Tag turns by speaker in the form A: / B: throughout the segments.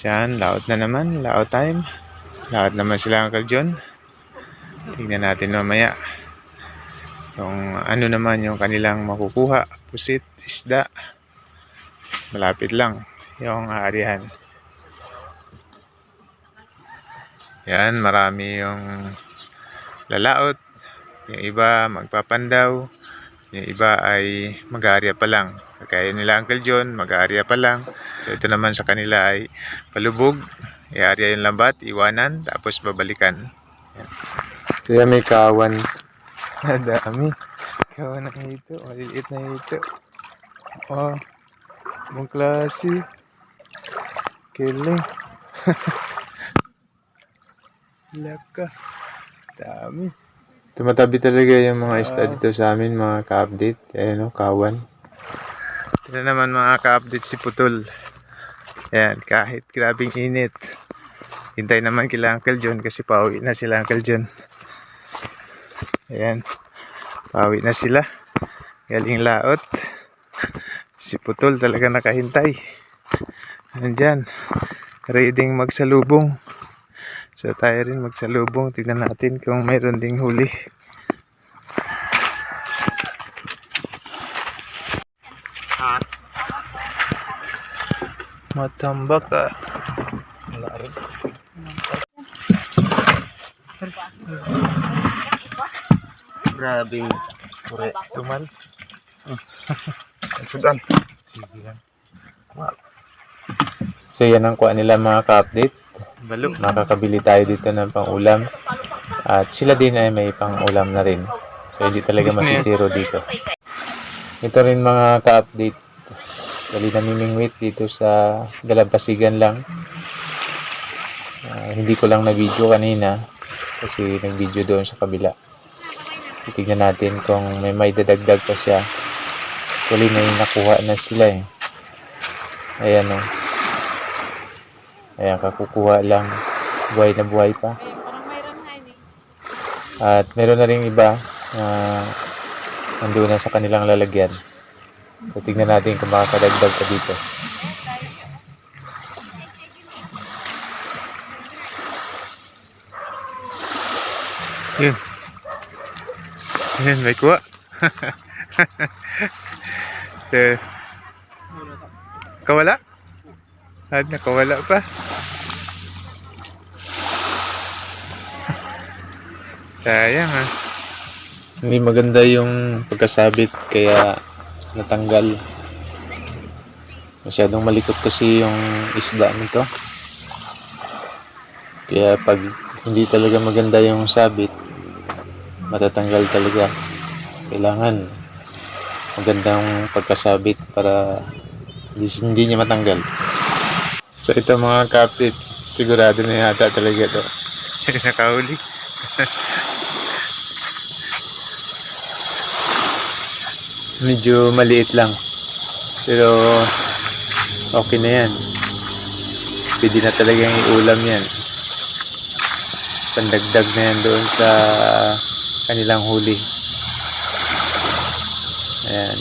A: Yan, laot na naman. Laot time. Laot naman sila Uncle John. Tingnan natin mamaya. Kung ano naman yung kanilang makukuha. Pusit, isda. Malapit lang yung aarihan. Yan, marami yung lalaot. Yung iba magpapandaw. Yung iba ay mag-aarya pa lang. Kaya nila Uncle John, mag-aarya pa lang. So, ito naman sa kanila ay palubog. Iarya yung lambat, iwanan, tapos babalikan. Yan. Yan may kawan. Dami. Kawan na ito. Maliliit na ito. Oh. Ibang klase. Kiling. Laka. Dami. Tumatabi talaga yung mga isda dito sa amin, mga ka-update. Ayan o, kawan. Ito na naman mga ka-update si Putol. Ayan, kahit grabing init. Hintay naman kila Uncle John kasi pauwi na sila Uncle John. Ayan, pauwi na sila. Galing laot. Si Putol talaga nakahintay. Nandyan, reading magsalubong. So tayo rin magsalubong. Tignan natin kung mayroon ding huli. Matambak ah. Rin.
B: Grabing kure.
A: Tumal.
B: Sudan.
A: Sige lang. So yan ang kuha nila mga ka-update. Makakabili tayo dito ng pang-ulam. At sila din ay may pang-ulam na rin. So hindi talaga masisiro dito. Ito rin mga ka-update. Dali namimingwit dito sa Dalampasigan lang. Ah, hindi ko lang na-video kanina kasi nag-video doon sa kabila. Titignan natin kung may may dadagdag pa siya. Actually may nakuha na sila eh. Ayan o. Ayan, kakukuha lang. Buhay na buhay pa. At meron na rin iba na nandun na sa kanilang lalagyan. So, tignan natin kung makakadagdag pa dito. Yun. Yun, may kuha. so, kawala? At nakawala pa. Sayang ah. Hindi maganda yung pagkasabit kaya natanggal. Masyadong malikot kasi yung isda nito. Kaya pag hindi talaga maganda yung sabit, matatanggal talaga. Kailangan magandang pagkasabit para hindi, niya matanggal. So ito mga kapit, sigurado na yata talaga to. Nakahuli. Medyo maliit lang. Pero okay na yan. Pwede na talagang iulam yan. Pandagdag na yan doon sa kanilang huli. Ayan.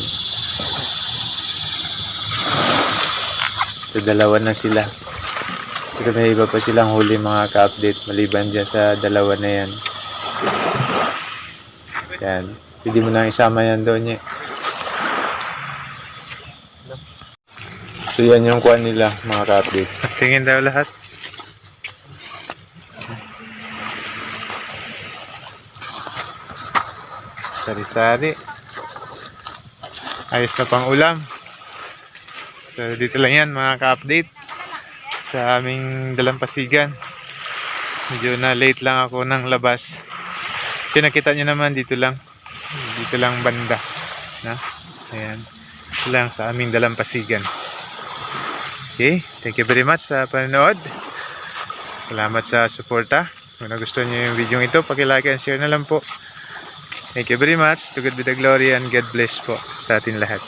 A: So dalawa na sila. Pero may iba pa silang huli mga ka-update maliban dyan sa dalawa na yan. Yan. Pwede mo nang isama yan doon eh. So yan yung kuha nila mga ka-update. Tingin daw lahat. Sari-sari. Ayos na pang ulam. So dito lang yan mga ka-update sa aming dalampasigan. Medyo na late lang ako ng labas. So nakita nyo naman dito lang. Dito lang banda. Na? Ayan. Ito lang sa aming dalampasigan. Okay. Thank you very much sa panonood. Salamat sa suporta. Kung nagustuhan nyo yung video ito, pakilike and share na lang po. Thank you very much. To God be the glory and God bless po sa atin lahat.